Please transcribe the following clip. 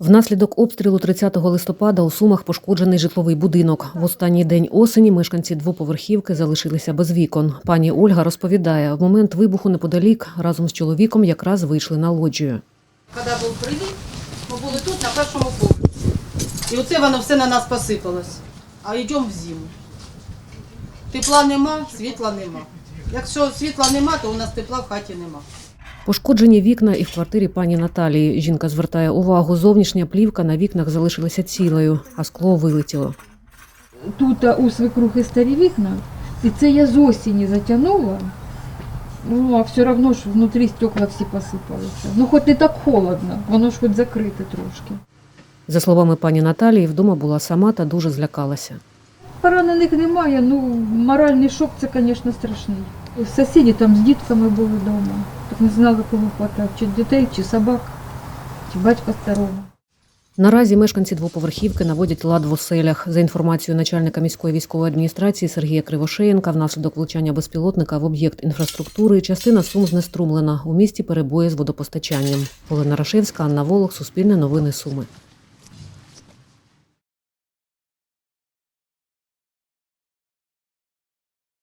Внаслідок обстрілу 30 листопада у Сумах пошкоджений житловий будинок. В останній день осені мешканці двоповерхівки залишилися без вікон. Пані Ольга розповідає, в момент вибуху неподалік разом з чоловіком якраз вийшли на лоджію. Коли був приліт, ми були тут на першому поверсі. І оце воно все на нас посипалось. А йдемо в зиму. Тепла нема, світла нема. Якщо світла нема, то у нас тепла в хаті нема. Пошкоджені вікна і в квартирі пані Наталії. Жінка звертає увагу, зовнішня плівка на вікнах залишилася цілою, а скло вилетіло. Тут у свекрухи старі вікна, і це я з осені затягнула. Ну, а все одно ж внутрі стекла всі посипалися. Ну, хоч не так холодно, воно ж хоч закрите трошки. За словами пані Наталії, вдома була сама та дуже злякалася. Поранених немає, ну моральний шок це, звісно, страшний. Сусіди там з дітками були вдома. Так не знали, кого хватати, чи дітей, чи собак, чи батька старого. Наразі мешканці двоповерхівки наводять лад в оселях. За інформацією начальника міської військової адміністрації Сергія Кривошеєнка, внаслідок влучання безпілотника в об'єкт інфраструктури частина сум знеструмлена. У місті перебої з водопостачанням. Олена Рашевська, Анна Волох, Суспільне новини Суми.